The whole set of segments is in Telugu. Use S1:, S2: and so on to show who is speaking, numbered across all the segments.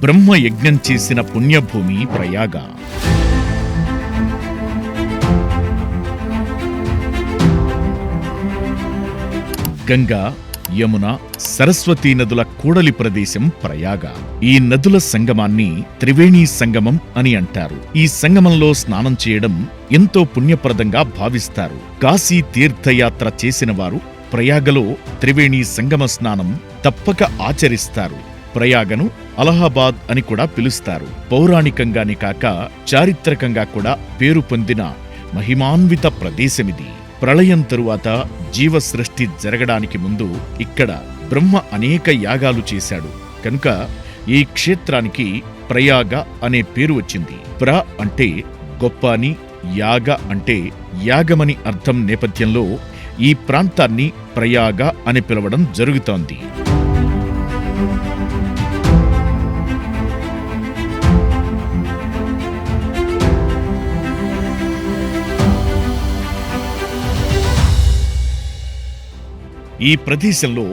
S1: బ్రహ్మ యజ్ఞం చేసిన పుణ్యభూమి ప్రయాగ. గంగా యమున సరస్వతీ నదుల కూడలి ప్రదేశం ప్రయాగ. ఈ నదుల సంగమాన్ని త్రివేణి సంగమం అని అంటారు. ఈ సంగమంలో స్నానం చేయడం ఎంతో పుణ్యప్రదంగా భావిస్తారు. కాశీ తీర్థయాత్ర చేసిన వారు ప్రయాగలో త్రివేణి సంగమ స్నానం తప్పక ఆచరిస్తారు. ప్రయాగను అలహాబాద్ అని కూడా పిలుస్తారు. పౌరాణికంగానే కాక చారిత్రకంగా కూడా పేరు పొందిన మహిమాన్విత ప్రదేశమిది. ప్రళయం తరువాత జీవ సృష్టి జరగడానికి ముందు ఇక్కడ బ్రహ్మ అనేక యాగాలు చేశాడు. కనుక ఈ క్షేత్రానికి ప్రయాగ అనే పేరు వచ్చింది. ప్ర అంటే గొప్ప అని యాగ అంటే యాగమని అర్థం నేపథ్యంలో ఈ ప్రాంతాన్ని ప్రయాగ అని పిలవడం జరుగుతోంది. ఈ ప్రదేశంలో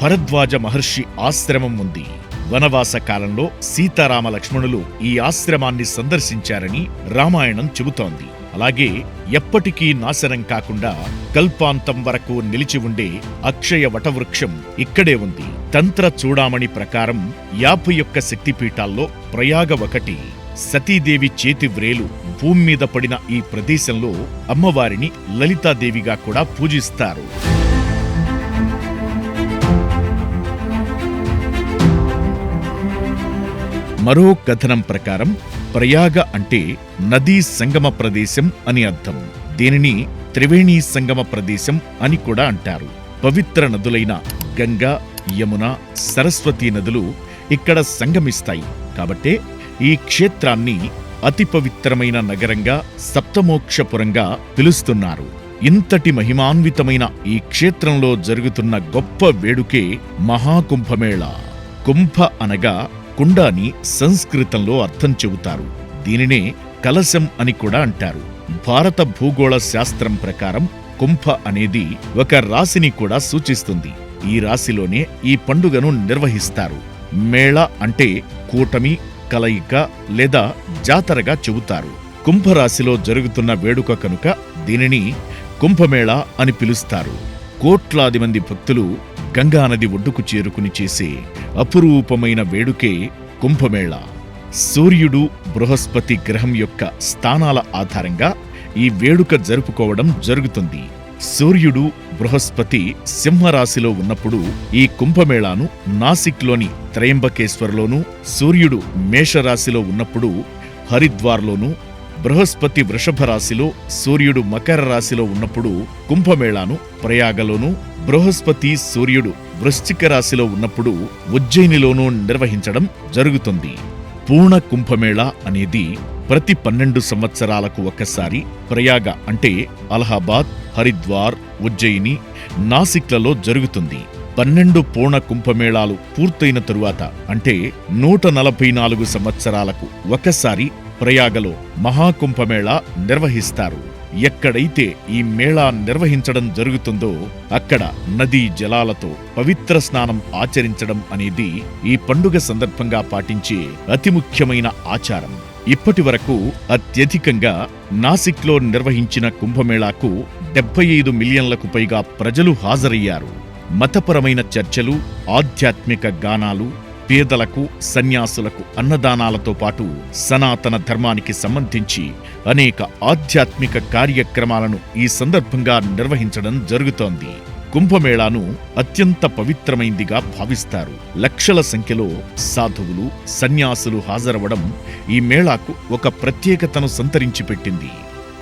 S1: భరద్వాజ మహర్షి ఆశ్రమం ఉంది. వనవాస కాలంలో సీతారామ లక్ష్మణులు ఈ ఆశ్రమాన్ని సందర్శించారని రామాయణం చెబుతోంది. అలాగే ఎప్పటికీ నాశనం కాకుండా కల్పాంతం వరకు నిలిచి ఉండే అక్షయ వటవృక్షం ఇక్కడే ఉంది. తంత్ర చూడామణి ప్రకారం యాభై యొక్క శక్తిపీఠాల్లో ప్రయాగ ఒకటి సతీదేవి చేతి వ్రేలు భూమి మీద పడిన ఈ ప్రదేశంలో అమ్మవారిని లలితాదేవిగా కూడా పూజిస్తారు. మరో కథనం ప్రకారం ప్రయాగ అంటే నదీ సంగమ ప్రదేశం అని అర్థం. దీనిని త్రివేణి సంగమ ప్రదేశం అని కూడా అంటారు. పవిత్ర నదులైన గంగా యమున సరస్వతీ నదులు ఇక్కడ సంగమిస్తాయి. కాబట్టే ఈ క్షేత్రాన్ని అతి పవిత్రమైన నగరంగా సప్తమోక్షపురంగా పిలుస్తున్నారు. ఇంతటి మహిమాన్వితమైన ఈ క్షేత్రంలో జరుగుతున్న గొప్ప వేడుకే మహాకుంభమేళ. కుంభ అనగా కుండాని సంస్కృతంలో అర్థం చెబుతారు. దీనినే కలశం అని కూడా అంటారు. భారత భూగోళ శాస్త్రం ప్రకారం కుంభ అనేది ఒక రాశిని కూడా సూచిస్తుంది. ఈ రాశిలోనే ఈ పండుగను నిర్వహిస్తారు. మేళ అంటే కూటమి కలయిక లేదా జాతరగా చెబుతారు. కుంభరాశిలో జరుగుతున్న వేడుక కనుక దీనిని కుంభమేళ అని పిలుస్తారు. కోట్లాది మంది భక్తులు గంగానది ఒడ్డుకు చేరుకుని చేసే అపురూపమైన వేడుకే కుంభమేళ. సూర్యుడు బృహస్పతి గ్రహం యొక్క స్థానాల ఆధారంగా ఈ వేడుక జరుపుకోవడం జరుగుతుంది. సూర్యుడు బృహస్పతి సింహరాశిలో ఉన్నప్పుడు ఈ కుంభమేళాను నాసిక్లోని త్రయంబకేశ్వర్లోనూ సూర్యుడు మేషరాశిలో ఉన్నప్పుడు హరిద్వార్లోనూ బృహస్పతి వృషభ రాశిలో సూర్యుడు మకర రాశిలో ఉన్నప్పుడు కుంభమేళాను ప్రయాగలోనూ బృహస్పతి సూర్యుడు వృశ్చిక రాశిలో ఉన్నప్పుడు ఉజ్జయినిలోనూ నిర్వహించడం జరుగుతుంది. పూర్ణ కుంభమేళ అనేది ప్రతి పన్నెండు సంవత్సరాలకు ఒక్కసారి ప్రయాగ అంటే అలహాబాద్ హరిద్వార్ ఉజ్జయిని నాసిక్లలో జరుగుతుంది. పన్నెండు పూర్ణ కుంభమేళాలు పూర్తయిన తరువాత అంటే నూట నలభై నాలుగు సంవత్సరాలకు ఒకసారి ప్రయాగలో మహాకుంభమేళా నిర్వహిస్తారు. ఎక్కడైతే ఈ మేళా నిర్వహించడం జరుగుతుందో అక్కడ నదీ జలాలతో పవిత్ర స్నానం ఆచరించడం అనేది ఈ పండుగ సందర్భంగా పాటించే అతి ముఖ్యమైన ఆచారం. ఇప్పటి వరకు అత్యధికంగా నాసిక్లో నిర్వహించిన కుంభమేళాకు డెబ్బై ఐదు మిలియన్లకు పైగా ప్రజలు హాజరయ్యారు. మతపరమైన చర్చలు ఆధ్యాత్మిక గానాలు పేదలకు సన్యాసులకు అన్నదానాలతో పాటు సనాతన ధర్మానికి సంబంధించి అనేక ఆధ్యాత్మిక కార్యక్రమాలను ఈ సందర్భంగా నిర్వహించడం జరుగుతోంది. కుంభమేళాను అత్యంత పవిత్రమైందిగా భావిస్తారు. లక్షల సంఖ్యలో సాధువులు సన్యాసులు హాజరవడం ఈ మేళాకు ఒక ప్రత్యేకతను సంతరించి పెట్టింది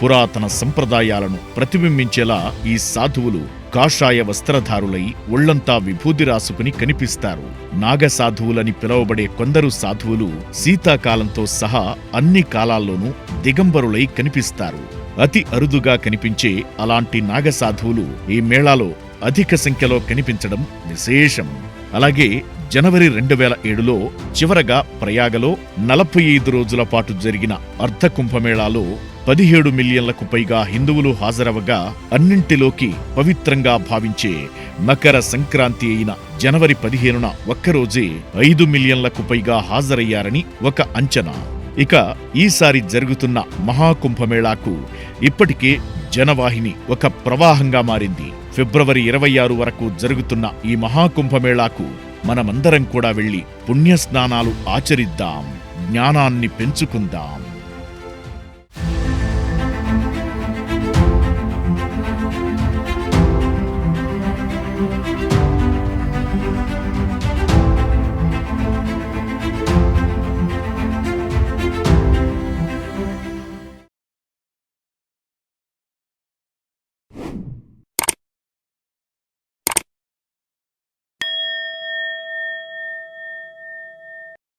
S1: పురాతన సంప్రదాయాలను ప్రతిబింబించేలా ఈ సాధువులు కాషాయ వస్త్రధారులై ఒళ్ళంతా విభూది రాసుకుని కనిపిస్తారు. నాగసాధువులని పిలువబడే కొందరు సాధువులు శీతాకాలంతో సహా అన్ని కాలాల్లోనూ దిగంబరులై కనిపిస్తారు. అతి అరుదుగా కనిపించే అలాంటి నాగసాధువులు ఈ మేళాలో అధిక సంఖ్యలో కనిపించడం విశేషం. అలాగే జనవరి రెండు వేల ఏడులో చివరగా ప్రయాగలో నలభై ఐదు రోజుల పాటు జరిగిన అర్ధ కుంభమేళాలో పదిహేడు మిలియన్లకు పైగా హిందువులు హాజరవగా అన్నింటిలోకి పవిత్రంగా భావించే మకర సంక్రాంతి అయిన జనవరి పదిహేనున ఒక్కరోజే ఐదు మిలియన్లకు పైగా హాజరయ్యారని ఒక అంచనా. ఇక ఈసారి జరుగుతున్న మహాకుంభమేళాకు ఇప్పటికే జనవాహిని ఒక ప్రవాహంగా మారింది. ఫిబ్రవరి ఇరవై ఆరు వరకు జరుగుతున్న ఈ మహాకుంభమేళాకు మనమందరం కూడా వెళ్ళి పుణ్యస్నానాలు ఆచరిద్దాం జ్ఞానాన్ని పెంచుకుందాం.